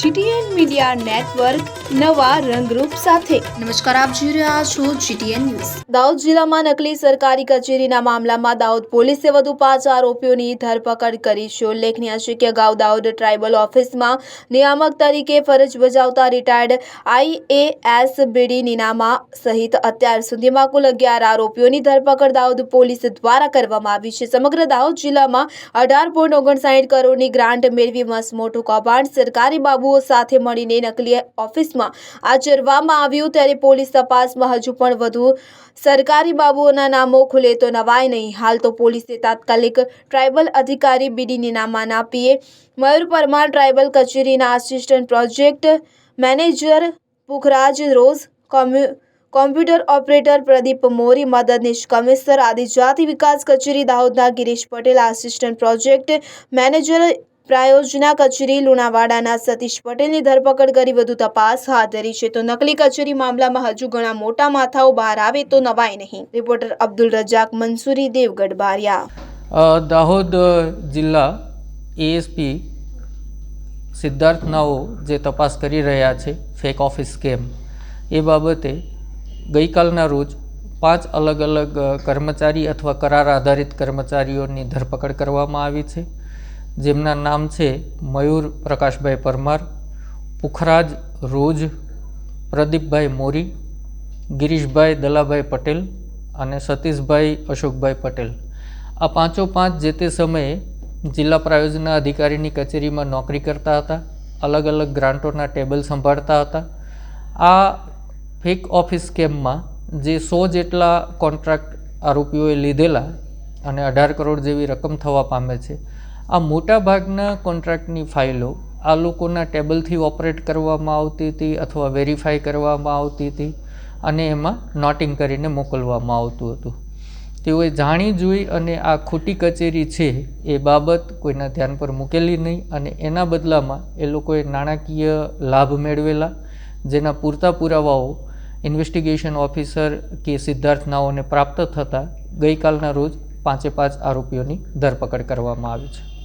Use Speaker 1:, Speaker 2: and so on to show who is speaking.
Speaker 1: GTN media network નવા રંગરૂપ સાથે.
Speaker 2: નમસ્કાર આપ જોઈ રહ્યા છો જીટીએન ન્યૂઝ.
Speaker 1: દાહોદ જિલ્લામાં નકલી સરકારી કચેરીના મામલામાં દાહોદ પોલીસે વધુ પાંચ આરોપીઓની ધરપકડ કરી છે. ઉલ્લેખનીય છે કે અગાઉ દાહોદ ટ્રાઇબલ ઓફિસમાં નિયામક તરીકે ફરજ બજાવતા રિટાયર્ડ આઈએએસ બીડી નીનામા સહિત અત્યાર સુધીમાં કુલ અગિયાર આરોપીઓની ધરપકડ દાહોદ પોલીસ દ્વારા કરવામાં આવી છે. સમગ્ર દાહોદ જિલ્લામાં અઢાર પોઈન્ટ ઓગણસાઠ કરોડની ગ્રાન્ટ મેળવી મસમોટું મોટું કૌભાંડ સરકારી બાબુઓ સાથે મળીને નકલી ઓફિસમાં આચરવામાં આવ્યું ત્યારે પોલીસ તપાસમાં હજુ પણ વધુ સરકારી બાબુઓના નામો ખુલે તો નવાય નહીં. હાલ તો પોલીસે તાત્કાલિક ટ્રાઇબલ અધિકારી બીડી નીનામાના પીએ મયુર પરમાર ટ્રાઇબલ કચેરીના assistant project manager Pukhraj Roz, કોમ્યુ, computer operator Pradeep Mori મદદનીશ કમિશનર આદિજાતિ વિકાસ કચેરી દાહોદના Girish Patel, assistant project manager પ્રાયોજના કચેરી લુણાવાડાના સતીશ પટેલની ધરપકડ કરી વધુ તપાસ હાથ ધરી છે તો નકલી કચેરી મામલામાં હજુ ઘણા મોટા માથાઓ બહાર આવે તો નવાય નહીં. રિપોર્ટર અબ્દુલ રજાક મંસૂરી દેવગઢ, બારિયા.
Speaker 3: દાહોદ જિલ્લા એએસપી સિદ્ધાર્થ નાઓ જે તપાસ કરી રહ્યા છે ફેક ઓફિસ સ્કેમ એ બાબતે ગઈકાલના રોજ પાંચ અલગ અલગ કર્મચારી અથવા કરાર આધારિત કર્મચારીઓની ધરપકડ કરવામાં આવી છે. જેમના નામ છે મયુર પ્રકાશભાઈ પરમાર, પુખરાજ રોજ, પ્રદીપભાઈ મોરી, ગિરીશભાઈ દલાભાઈ પટેલ અને સતીશભાઈ અશોકભાઈ પટેલ. આ પાંચો પાંચ જે તે સમયે જિલ્લા પ્રાયોજના અધિકારીની કચેરીમાં નોકરી કરતા હતા, અલગ અલગ ગ્રાન્ટોના ટેબલ સંભાળતા હતા. આ ફેક ઓફિસ સ્કેમમાં જે સો જેટલા કોન્ટ્રાક્ટ આરોપીઓએ લીધેલા અને અઢાર કરોડ જેવી રકમ થવા પામે છે આ મોટાભાગના કોન્ટ્રાક્ટની ફાઇલો આ લોકોના ટેબલથી ઓપરેટ કરવામાં આવતી હતી અથવા વેરીફાઈ કરવામાં આવતી હતી અને એમાં નોટિંગ કરીને મોકલવામાં આવતું હતું. તેઓએ જાણી જોઈ અને આ ખોટી કચેરી છે એ બાબત કોઈના ધ્યાન પર મૂકેલી નહીં અને એના બદલામાં એ લોકોએ નાણાકીય લાભ મેળવેલા, જેના પૂરતા પુરાવાઓ ઇન્વેસ્ટિગેશન ઓફિસર કે સિદ્ધાર્થ નાઓને પ્રાપ્ત થતાં ગઈકાલના રોજ પાંચે પાંચ આરોપીઓની ધરપકડ કરવામાં આવી છે.